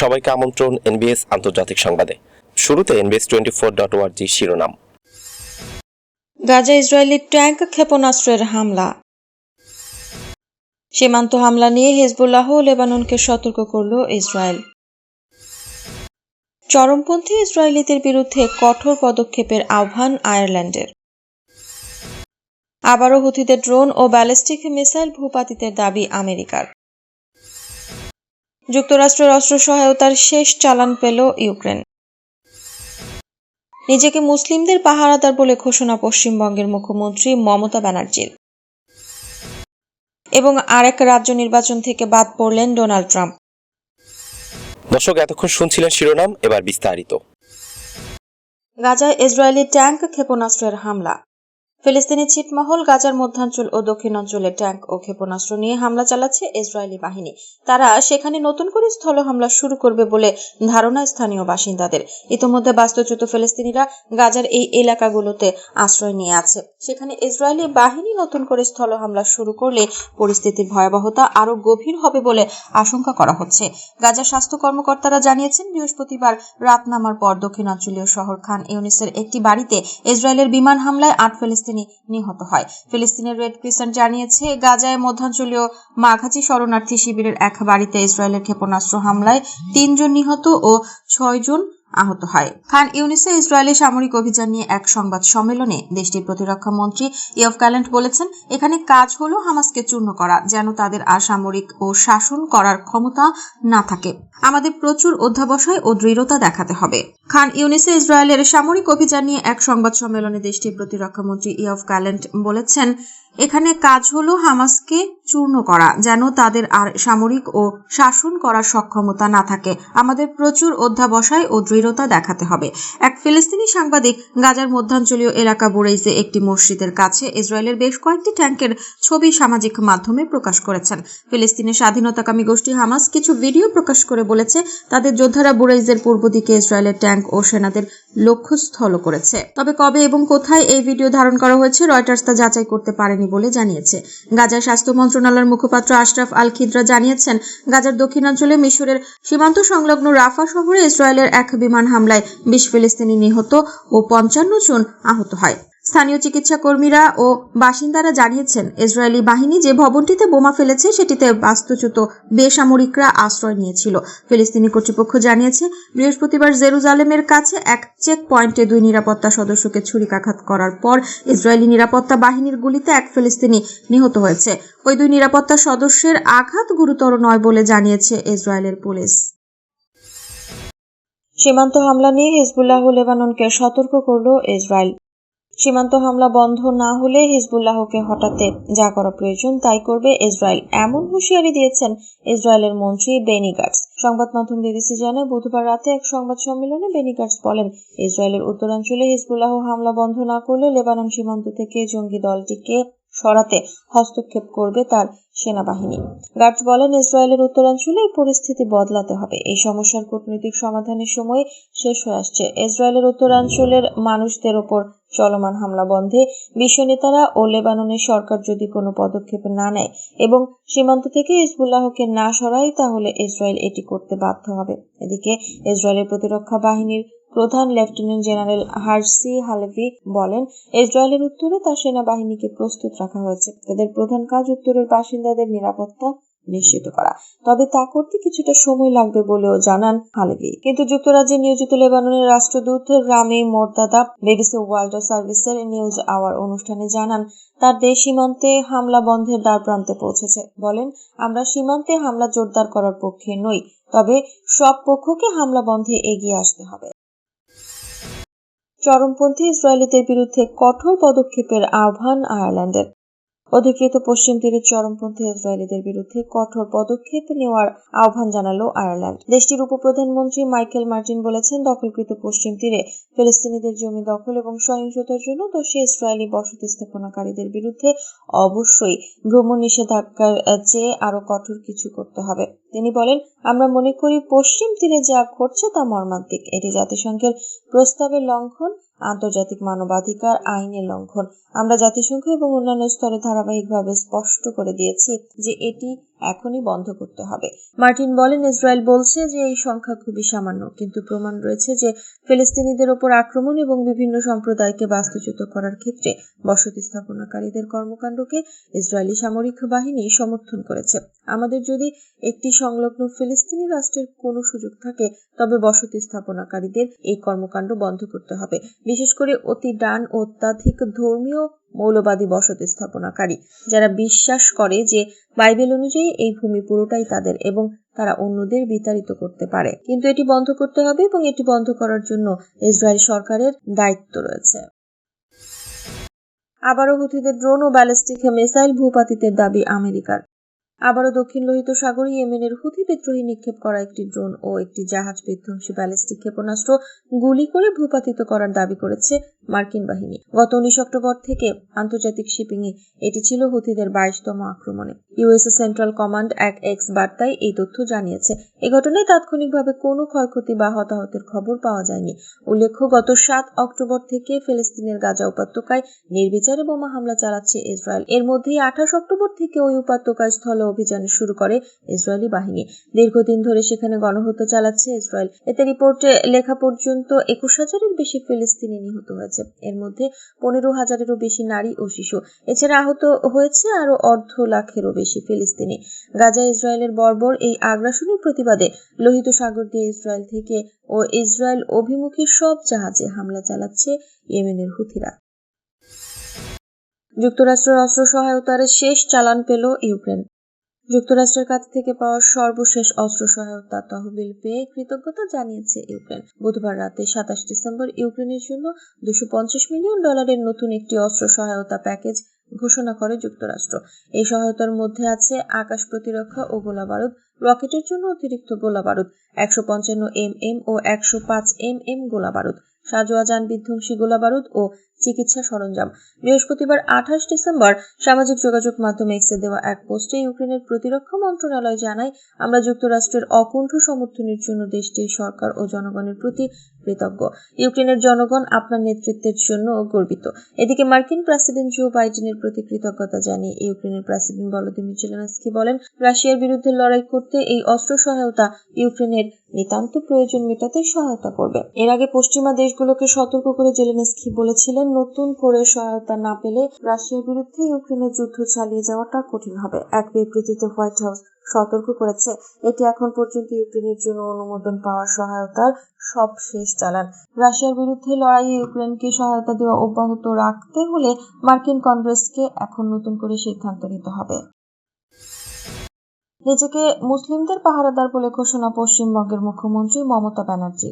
সবাইকে আমন্ত্রণ এনবিএস আন্তর্জাতিক সংবাদে। শুরুতে NBS twenty four dot org শিরোনাম। গাজা ইসরায়েলি ট্যাঙ্ক ক্ষেপণাস্ত্রের হামলা। সীমান্ত হামলা নিয়ে হেজবুল্লাহ লেবাননকে সতর্ক করল ইসরায়েল। চরমপন্থী ইসরায়েলিদের বিরুদ্ধে কঠোর পদক্ষেপের আহ্বান আয়ারল্যান্ডের। আবারও হুথিদের ড্রোন ও ব্যালিস্টিক মিসাইল ভূপাতিতের দাবি আমেরিকার। যুক্তরাষ্ট্রের অস্ত্র সহায়তার শেষ চালান পেল ইউক্রেন। নিজেকে মুসলিমদের পাহারাদার বলে ঘোষণা পশ্চিমবঙ্গের মুখ্যমন্ত্রী মমতা ব্যানার্জির। এবং আরেক রাজ্য নির্বাচন থেকে বাদ পড়লেন ডোনাল্ড ট্রাম্প। দর্শক এতক্ষণ শুনছিলেন শিরোনাম এবার বিস্তারিত। গাজায় ইসরায়েলি ট্যাঙ্ক ক্ষেপণাস্ত্রের হামলা। ফিলিস্তিনি ছিটমহল গাজার মধ্যাঞ্চল ও দক্ষিণাঞ্চলে ট্যাঙ্ক ও ক্ষেপণাস্ত্র নিয়ে হামলা চালাচ্ছে ইসরায়েলি বাহিনী। তারা সেখানে নতুন করে স্থল হামলা শুরু করবে বলে ধারণা স্থানীয় বাসিন্দাদের। ইতোমধ্যে বাস্তুচ্যুত ফিলিস্তিনিরা গাজার এই এলাকাগুলোতে আশ্রয় নিয়ে আছে। সেখানে ইসরায়েলি বাহিনী নতুন করে স্থল হামলা শুরু করলে পরিস্থিতির ভয়াবহতা আরও গভীর হবে বলে আশঙ্কা করা হচ্ছে। গাজার স্বাস্থ্য কর্মকর্তারা জানিয়েছেন, বৃহস্পতিবার রাত নামার পর দক্ষিণাঞ্চলীয় শহর খান ইউনিসের একটি বাড়িতে ইসরায়েলের বিমান হামলায় আট ফিলিস্তিনি নিহত হয়। ফিলিস্তিনের রেড ক্রিসেন্ট জানিয়েছে, গাজায় মধ্যাঞ্চলীয় মাঘাচি শরণার্থী শিবিরের এক বাড়িতে ইসরায়েলের ক্ষেপণাস্ত্র হামলায় তিনজন নিহত ও ছয়জন আহত হয়। খান ইউনিসে ইসরায়েলি সামরিক অভিযান নিয়ে এক সংবাদ সম্মেলনে দেশটির প্রতিরক্ষা মন্ত্রী ইয়ফ ক্যালেন্ট বলেছেন, এখানে কাজ হলো হামাসকে চূর্ণ করা, যেন তাদের আর সামরিক ও শাসন করার ক্ষমতা না থাকে। আমাদের প্রচুর অধ্যাবসায় ও দৃঢ়তা দেখাতে হবে। খান ইউনিসে ইসরায়েলের সামরিক অভিযান নিয়ে এক সংবাদ সম্মেলনে দেশটির প্রতিরক্ষা মন্ত্রী ইয়ফ ক্যালেন্ট বলেছেন, এখানে কাজ হলো হামাসকে চূর্ণ করা, যেন তাদের আর সামরিক ও শাসন করার সক্ষমতা না থাকে। আমাদের প্রচুর অধ্যাবসায় ও দৃঢ়তা দেখাতে হবে। এক ফিলিস্তিনি সাংবাদিক গাজার মধ্যাঞ্চলীয় এলাকা বুরেইসে একটি মসজিদের কাছে ইসরায়েলের বেশ কয়েকটি ট্যাঙ্কের ছবি সামাজিক মাধ্যমে প্রকাশ করেছেন। ফিলিস্তিনের স্বাধীনতাকামী গোষ্ঠী হামাস কিছু ভিডিও প্রকাশ করে বলেছে, তাদের যোদ্ধারা বুরেইজের পূর্ব দিকে ইসরায়েলের ট্যাঙ্ক ও সেনাদের লক্ষ্যস্থল করেছে। তবে কবে এবং কোথায় এই ভিডিও ধারণ করা হয়েছে, রয়টার্স তা যাচাই করতে পারেনি বলে জানিয়েছে। গাজার স্বাস্থ্য মন্ত্রণালয়ের মুখপাত্র আশরাফ আল খিদ্রা জানিয়েছেন, গাজার দক্ষিণাঞ্চলে মিশরের সীমান্ত সংলগ্ন রাফা শহরে ইসরায়েলের এক বিমান হামলায় বিশ ফিলিস্তিনি নিহত ও পঞ্চান্ন জন আহত হয়। স্থানীয় চিকিৎসা কর্মীরা ও বাসিন্দারা জানিয়েছেন, ইসরায়েলি বাহিনী যে ভবনটিতে বোমা ফেলেছে, সেটিতে বাস্তুচ্যুত বেসামরিকরা আশ্রয় নিয়েছিল। ফিলিস্তিনি কর্তৃপক্ষ জানিয়েছে, বৃহস্পতিবার জেরুজালেমের কাছে এক চেক পয়েন্টে দুই নিরাপত্তা সদস্যকে ছুরিকাঘাত করার পর ইসরায়েলি নিরাপত্তা বাহিনীর গুলিতে এক ফিলিস্তিনি নিহত হয়েছে। ওই দুই নিরাপত্তা সদস্যের আঘাত গুরুতর নয় বলে জানিয়েছে ইসরায়েলের পুলিশ। সীমান্ত হামলা নিয়ে হিজবুল্লাহ লেবাননকে সতর্ক করল ইসরায়েল। সীমান্ত হামলা বন্ধ না হলে হিজবুল্লাহকে হটাতে যা করা প্রয়োজন তাই করবে ইসরায়েল। এমন হুঁশিয়ারি দিয়েছেন ইসরায়েলের মন্ত্রী বেনি গাটস। সংবাদ মাধ্যম বিবিসি জানায়, বুধবার রাতে এক সংবাদ সম্মেলনে বেনিগার্স বলেন, ইসরায়েলের উত্তরাঞ্চলে হিজবুল্লাহ হামলা বন্ধ না করলে লেবানন সীমান্ত থেকে জঙ্গি দলটিকে সরাতে হস্তক্ষেপ করবে তার সেনাবাহিনী। গার্ডস বলেন, ইসরায়েলের উত্তরাঞ্চলে এই পরিস্থিতি বদলাতে হবে। এই সমস্যার কূটনৈতিক সমাধানের সময় শেষ হয়ে আসছে। ইসরায়েলের উত্তরাঞ্চলের মানুষদের ওপর চলমান হামলা বন্ধে বিশ্ব নেতারা ও লেবাননের সরকার যদি কোনো পদক্ষেপ না নেয় এবং সীমান্ত থেকে ইসবুল্লাহকে না সরায়, তাহলে ইসরায়েল এটি করতে বাধ্য হবে। এদিকে, ইসরায়েলের প্রতিরক্ষা বাহিনীর প্রধান লেফটেন্যান্ট জেনারেল হার্সি হালেভি বলেন, ইসরায়েলের উত্তরে তার সেনাবাহিনীকে প্রস্তুত রাখা হয়েছে। তাদের প্রধান কাজ উত্তরের বাসিন্দাদের নিরাপত্তা নিশ্চিত করা। তবে তা করতে কিছুটা সময় লাগবে বলেও জানান হালেভি। কিন্তু যুক্তরাজ্যে নিয়োজিত লেবাননের রাষ্ট্রদূত রামি মোর্তাদা বিবিসি ওয়ার্ল্ড সার্ভিসের নিউজ আওয়ার অনুষ্ঠানে জানান, তার দেশ সীমান্তে হামলা বন্ধের দ্বার প্রান্তে পৌঁছেছে। বলেন, আমরা সীমান্তে হামলা জোরদার করার পক্ষে নই, তবে সব পক্ষকে হামলা বন্ধে এগিয়ে আসতে হবে। চরমপন্থী ইসরায়েলিদের বিরুদ্ধে কঠোর পদক্ষেপের আহ্বান আয়ারল্যান্ডের। অধিকৃত পশ্চিম তীরের চরমপন্থী ইসরায়েলিদের বিরুদ্ধে কঠোর পদক্ষেপ নেওয়ার আহ্বান জানালো আয়ারল্যান্ড। দেশটির উপপ্রধানমন্ত্রী মাইকেল মার্টিন বলেছেন, দখলকৃত পশ্চিম তীরে ফিলিস্তিনিদের জমি দখল এবং সহিংসতার জন্য দোষী ইসরায়েলি বসতি স্থাপনাকারীদের বিরুদ্ধে অবশ্যই ভ্রমণ নিষেধাজ্ঞার চেয়ে আরও কঠোর কিছু করতে হবে। তিনি বলেন, আমরা মনে করি পশ্চিম তীরে যা ঘটছে তা মর্মান্তিক। এটি জাতিসংঘের প্রস্তাবের লঙ্ঘন আন্তর্জাতিক মানবাধিকার আইনের লঙ্ঘন। আমরা জাতিসংঘ এবং অন্যান্য স্তরে ধারাবাহিকভাবে স্পষ্ট করে দিয়েছি যে এটি এখনই বন্ধ করতে হবে। মার্টিন বলেন, ইসরায়েল বলছে যে এই সংখ্যা খুবই সামান্য, কিন্তু প্রমাণ রয়েছে যে ফিলিস্তিনিদের ওপর আক্রমণ এবং বিভিন্ন সম্প্রদায়কে বাস্তুচ্যুত করার ক্ষেত্রে বসতি স্থাপনাকারীদের কর্মকাণ্ডকে ইসরায়েলি সামরিক বাহিনী সমর্থন করেছে। আমাদের যদি একটি সংলগ্ন ফিলিস্তিনি রাষ্ট্রের কোনো সুযোগ থাকে, তবে বসতি স্থাপনাকারীদের এই কর্মকাণ্ড বন্ধ করতে হবে। বিশেষ করে অতি ডান অত্যাধিক ধর্মীয় মৌলবাদী বসতি স্থাপনাকারী, যারা বিশ্বাস করে যে বাইবেল অনুযায়ী এই ভূমি পুরোটাই তাদের এবং তারা অন্যদের বিতাড়িত করতে পারে। কিন্তু এটি বন্ধ করতে হবে এবং এটি বন্ধ করার জন্য ইসরায়েল সরকারের দায়িত্ব রয়েছে। আবারও হুথিদের ড্রোন ও ব্যালিস্টিক মিসাইল ভূপাতিতের দাবি আমেরিকার। আবারও দক্ষিণ লোহিত সাগরে ইয়েমেনের হুথি বিদ্রোহী নিক্ষেপ করা একটি ড্রোন ও একটি জাহাজ বিধ্বংসী ব্যালিস্টিক ক্ষেপণাস্ত্র গুলি করে ভূপাতিত করার দাবি করেছে মার্কিন বাহিনী। গত উনিশ অক্টোবর থেকে আন্তর্জাতিক শিপিং এ এটি ছিল হুথিদের বাইশতম আক্রমণে। ইউএসএ সেন্ট্রাল কমান্ড এক এক্স বার্তায় এই তথ্য জানিয়েছে। এ ঘটনায় তাৎক্ষণিকভাবে কোনো ক্ষয়ক্ষতি বা হতাহতের খবর পাওয়া যায়নি। উল্লেখ্য, গত সাত অক্টোবর থেকে ফিলিস্তিনের গাজা উপত্যকায় নির্বিচারে বোমা হামলা চালাচ্ছে ইসরায়েল। এর মধ্যেই আঠাশ অক্টোবর থেকে ওই উপত্যকায় স্থল অভিযান শুরু করে ইসরায়েলি বাহিনী। দীর্ঘদিন ধরে সেখানে গণহত্যা চালাচ্ছে ইসরায়েল। এতে রিপোর্টে লেখা পর্যন্ত একুশ হাজারের বেশি ফিলিস্তিনি নিহত হয়েছে। এর মধ্যে পনেরো হাজারেরও বেশি নারী ও শিশু। এছাড়া আহত হয়েছে আরও অর্ধ লাখেরও বেশি ফিলিস্তিনি। গাজা ইসরায়েলের বর্বর এই আগ্রাসনের প্রতিবাদে লোহিত সাগর দিয়ে ইসরায়েল থেকে ও ইসরায়েল অভিমুখী সব জাহাজে হামলা চালাচ্ছে ইয়েমেনের হুথিরা। যুক্তরাষ্ট্রের অস্ত্র সহায়তার শেষ চালান পেল ইউক্রেন। যুক্তরাষ্ট্রের কাছ থেকে পাওয়া সর্বশেষ অস্ত্র সহায়তা তহবিল পেয়ে কৃতজ্ঞতা জানিয়েছে ইউক্রেন। বুধবার রাতে সাতাশ ডিসেম্বর ইউক্রেনের জন্য দুশো মিলিয়ন ডলারের নতুন একটি অস্ত্র সহায়তা প্যাকেজ ঘোষণা করে যুক্তরাষ্ট্র। এই সহায়তার মধ্যে আছে আকাশ প্রতিরক্ষা ও গোলাবারুদ রকেটের জন্য অতিরিক্ত গোলাবারুদ একশো পঞ্চান্ন এম এম ও একশো পাঁচ এম এম গোলাবারুদ সাজোয়া যান বিধ্বংসী গোলাবারুদ ও চিকিৎসা সরঞ্জাম। বৃহস্পতিবার আঠাশ ডিসেম্বর সামাজিক যোগাযোগ মাধ্যমে এক্সে দেওয়া এক পোস্টে ইউক্রেনের প্রতিরক্ষা মন্ত্রণালয় জানায়, আমরা যুক্তরাষ্ট্রের অকুণ্ঠ সমর্থনের জন্য দেশটির সরকার ও জনগণের প্রতি কৃতজ্ঞ। ইউক্রেনের জনগণ আপনার নেতৃত্বের জন্য গর্বিত। এদিকে মার্কিন প্রেসিডেন্ট জো বাইডেনের প্রতি কৃতজ্ঞতা জানিয়ে ইউক্রেনের প্রেসিডেন্ট ভলোদিমির জেলেনস্কি বলেন, রাশিয়ার বিরুদ্ধে লড়াই করতে এই অস্ত্র সহায়তা ইউক্রেনের নিতান্ত প্রয়োজন মেটাতে সহায়তা করবে। এর আগে পশ্চিমা দেশগুলোকে সতর্ক করে জেলেনস্কি বলেছিলেন, নতুন করে সহায়তা না পেলে রাশিয়ার বিরুদ্ধে ইউক্রেনের যুদ্ধ চালিয়ে যাওয়াটা কঠিন হবে। এক বিবৃতিতে হোয়াইট হাউস সতর্ক করেছে, এটি এখন পর্যন্ত ইউক্রেনের জন্য অনুমোদন পাওয়ার সহায়তার সব শেষ চালান। রাশিয়ার বিরুদ্ধে লড়াইয়ে ইউক্রেনকে সহায়তা দেওয়া অব্যাহত রাখতে হলে মার্কিন কংগ্রেসকে এখন নতুন করে সিদ্ধান্ত নিতে হবে। নিজেকে মুসলিমদের পাহারাদার বলে ঘোষণা পশ্চিমবঙ্গের মুখ্যমন্ত্রী মমতা ব্যানার্জি।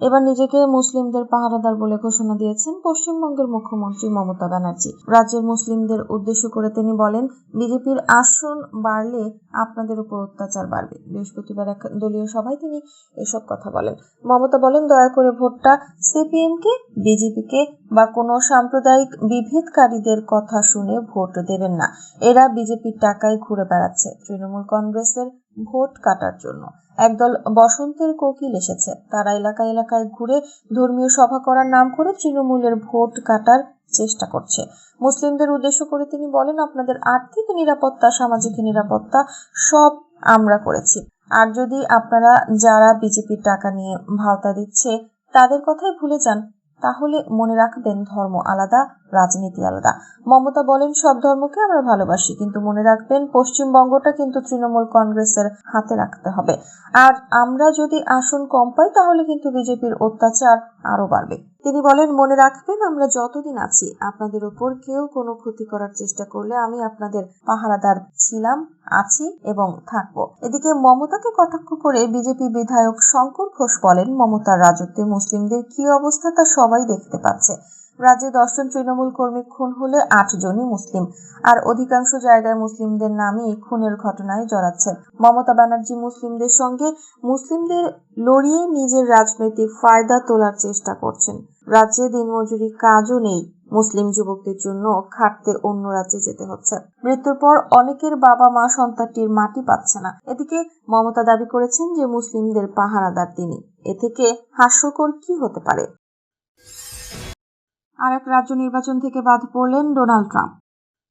এবার নিজেকে মুসলিমদের পাহারাদার বলে ঘোষণা দিয়েছেন পশ্চিমবঙ্গের মুখ্যমন্ত্রী মমতা ব্যানার্জি। রাজ্যের মুসলিমদের উদ্দেশ্য করে তিনি বলেন, বিজেপির আসন বাড়লে আপনাদের উপর অত্যাচার বাড়বে। বৃহস্পতিবার এক দলীয় সভায় তিনি এসব কথা বলেন। মমতা বলেন, দয়া করে ভোটটা সিপিএম কে বিজেপি কে বা কোনো সাম্প্রদায়িক বিভেদকারীদের কথা শুনে ভোট দেবেন না। এরা বিজেপির টাকায় ঘুরে বেড়াচ্ছে। তৃণমূল কংগ্রেসের ভোট কাটার জন্য। একদল বসন্তের কোকিল এসেছে। তারা এলাকা এলাকায় ঘুরে ধর্মীয় সভা করার নাম করে তৃণমূলের ভোট কাটার চেষ্টা করছে। মুসলিমদের উদ্দেশ্য করে তিনি বলেন, আপনাদের আর্থিক নিরাপত্তা, সামাজিক নিরাপত্তা সব আমরা করেছি। আর যদি আপনারা যারা বিজেপির টাকা নিয়ে ভাওতা দিচ্ছে, তাদের কথাই ভুলে যান। তাহলে মনে রাখবেন ধর্ম আলাদা, রাজনীতি আলাদা। মমতা বলেন, সব ধর্মকে আমরা ভালোবাসি, কিন্তু মনে রাখবেন পশ্চিমবঙ্গটা কিন্তু তৃণমূল কংগ্রেসের হাতে রাখতে হবে। আর আমরা যদি আসন কম পাই, তাহলে কিন্তু বিজেপির অত্যাচার আরও বাড়বে। তিনি বলেন, মনে রাখবেন, আমরা যতদিন আছি, আপনাদের ওপর কেউ কোনো ক্ষতি করার চেষ্টা করলে আমি আপনাদের পাহারাদার ছিলাম, আছি এবং থাকব। এদিকে মমতাকে কটাক্ষ করে বিজেপি বিধায়ক শঙ্কর ঘোষ বলেন, মমতার রাজত্বে মুসলিমদের কি অবস্থা তা সবাই দেখতে পাচ্ছে। রাজ্যে দশজন তৃণমূল কর্মী খুন হলে আট জনই মুসলিম। আর অধিকাংশ জায়গায় মুসলিমদের নামই খুনের ঘটনায় জড়াচ্ছে। মমতা ব্যানার্জি মুসলিমদের সঙ্গে মুসলিমদের লড়িয়ে নিজের রাজনৈতিক ফায়দা তোলার চেষ্টা করছেন। রাজ্যে দিনমজুরি কাজও নেই। মুসলিম যুবকদের জন্য খাটতে অন্য রাজ্যে যেতে হচ্ছে। মৃত্যুর পর অনেকের বাবা মা সন্তানটির মাটি পাচ্ছে না। এদিকে মমতা দাবি করেছেন যে মুসলিমদের পাহারাদার তিনি। এ থেকে হাস্যকর কি হতে পারে? আর এক রাজ্য নির্বাচন থেকে বাদ পড়লেন ডোনাল্ড ট্রাম্প।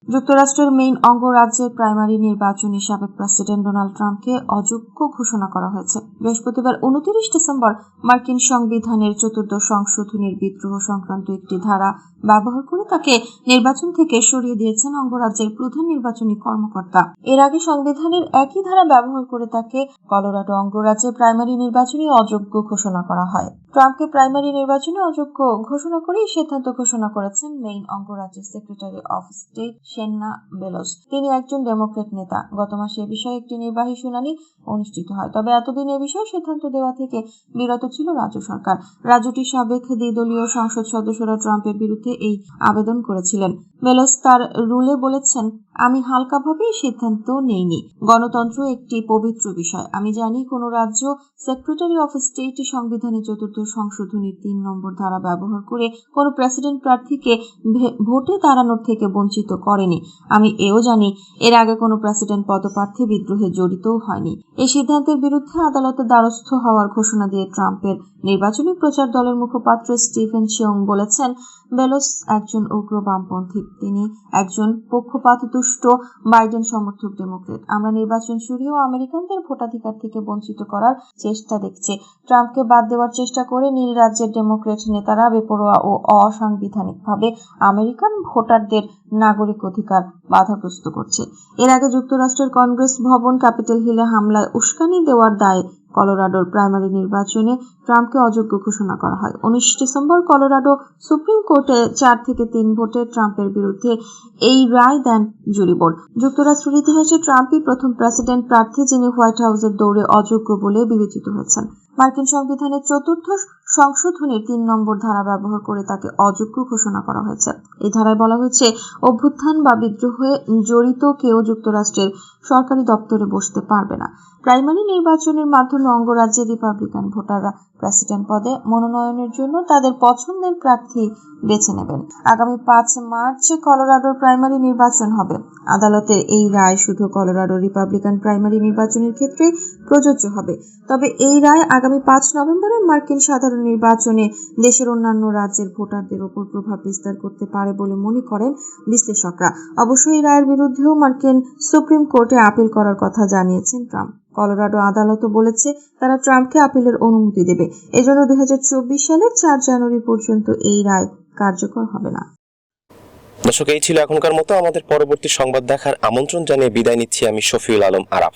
যুক্তরাষ্ট্রের মেইন অঙ্গরাজ্যের প্রাইমারি নির্বাচনে সাবেক প্রেসিডেন্ট ডোনাল্ড ট্রাম্পকে অযোগ্য ঘোষণা করা হয়েছে। বৃহস্পতিবার উনত্রিশ ডিসেম্বর মার্কিন সংবিধানের চতুর্দশ সংশোধনীর বিদ্রোহ সংক্রান্ত একটি ধারা ব্যবহার করে তাকে নির্বাচন থেকে সরিয়ে দিয়েছেন অঙ্গরাজ্যের প্রধান নির্বাচনী কর্মকর্তা। এর আগে সংবিধানের একই ধারা ব্যবহার করে তাকে কলোরাডো অঙ্গরাজ্যের প্রাইমারি নির্বাচনে অযোগ্য ঘোষণা করা হয়। ট্রাম্পকে প্রাইমারি নির্বাচনে অযোগ্য ঘোষণা করে সিদ্ধান্ত ঘোষণা করেছেন মেইন অঙ্গরাজ্যের secretary of state Shenna Bellows তিনি একজন ডেমোক্রেট নেতা। গত মাসে এ বিষয়ে একটি নির্বাহী শুনানি অনুষ্ঠিত হয়। তবে এতদিন এ বিষয়ে সিদ্ধান্ত দেওয়া থেকে বিরত ছিল রাজ্য সরকার। রাজ্যটির সাবেক দ্বিদলীয় সংসদ সদস্যরা ট্রাম্পের বিরুদ্ধে এই আবেদন করেছিলেন। বেলোস তার রুলে বলেছেন, আমি হালকাভাবে সিদ্ধান্ত নেইনি। গণতন্ত্র একটি পবিত্র বিষয়। আমি জানি কোনো রাজ্য সেক্রেটারি অফ স্টেট সংবিধানের চতুর্থ সংশোধনীর তিন নম্বর ধারা ব্যবহার করে কোনো প্রেসিডেন্ট প্রার্থীকে ভোটে দাঁড়ানোর থেকে বঞ্চিত করেনি। আমি এও জানি, এর আগে কোনো প্রেসিডেন্ট পদপ্রার্থী বিদ্রোহে জড়িতও হয়নি। এই সিদ্ধান্তের বিরুদ্ধে আদালতে দ্বারস্থ হওয়ার ঘোষণা দিয়ে ট্রাম্পের নির্বাচনী প্রচার দলের মুখপাত্র স্টিফেন শিয়ং বলেছেন, বেলোস একজন উগ্র বামপন্থী। তিনি একজন পক্ষপাত দুষ্ট বাইডেন সমর্থক ডেমোক্রেট। আমরা নির্বাচন সরিয়েও আমেরিকানদের ভোটাধিকার থেকে বঞ্চিত করার চেষ্টা দেখছি। ট্রাম্পকে বাদ দেওয়ার চেষ্টা করে নীল রাজ্যের ডেমোক্রেট নেতারা বেপরোয়া ও অসাংবিধানিকভাবে আমেরিকান ভোটারদের নাগরিক অধিকার বাধাগ্রস্ত করছে। এর আগে যুক্তরাষ্ট্রের কংগ্রেস ভবন ক্যাপিটাল হিলে হামলায় উস্কানি দেওয়ার দায়ে কলোরাডোর প্রাইমারি নির্বাচনে ট্রাম্পকে অযোগ্য ঘোষণা করা হয়। উনিশ ডিসেম্বর কলোরাডো সুপ্রিম কোর্টে চার থেকে তিন ভোটে ট্রাম্পের বিরুদ্ধে এই রায় দেন জুরি বোর্ড। যুক্তরাষ্ট্রের ইতিহাসে ট্রাম্পই প্রথম প্রেসিডেন্ট প্রার্থী যিনি হোয়াইট হাউসের দৌড়ে অযোগ্য বলে বিবেচিত হয়েছেন। মার্কিন সংবিধানের চতুর্থ সংশোধনীর তিন নম্বর ধারা ব্যবহার করে তাকে অযোগ্য ঘোষণা করা হয়েছে। এই ধারায় বলা হয়েছে, অভ্যুত্থান বা বিদ্রোহে জড়িত কেউ যুক্তরাষ্ট্রের সরকারি দপ্তরে বসতে পারবে না। প্রাইমারি নির্বাচনের মাধ্যমে অঙ্গরাজ্যের রিপাবলিকান ভোটাররা প্রেসিডেন্ট পদে মনোনয়নের জন্য তাদের পছন্দের প্রার্থী বেছে নেবেন। আগামী পাঁচ মার্চ কলোরাডোর প্রাইমারি নির্বাচন হবে। আদালতের এই রায় শুধু কলোরাডো রিপাবলিকান প্রাইমারি নির্বাচনের ক্ষেত্রে প্রযোজ্য হবে। তবে এই রায় আগামী পাঁচ নভেম্বরে মার্কিন সাধারণ নির্বাচনে দেশের অন্যান্য রাজ্যের ভোটারদের ওপর প্রভাব বিস্তার করতে পারে বলে মনে করেন বিশ্লেষকরা। অবশ্য এই রায়ের বিরুদ্ধেও মার্কিন সুপ্রিম কোর্টে আপিল করার কথা জানিয়েছেন ট্রাম্প। কলোরাডো আদালতও বলেছে তারা ট্রাম্পকে আপিলের অনুমতি দেবে। এজন্য দুই হাজার চব্বিশ সালের চার জানুয়ারি পর্যন্ত এই রায় কার্যকর হবে না। দর্শক, এই ছিল এখনকার মতো। আমাদের পরবর্তী সংবাদ দেখার আমন্ত্রণ জানিয়ে বিদায় নিচ্ছি আমি শফিউল আলম আরাফ।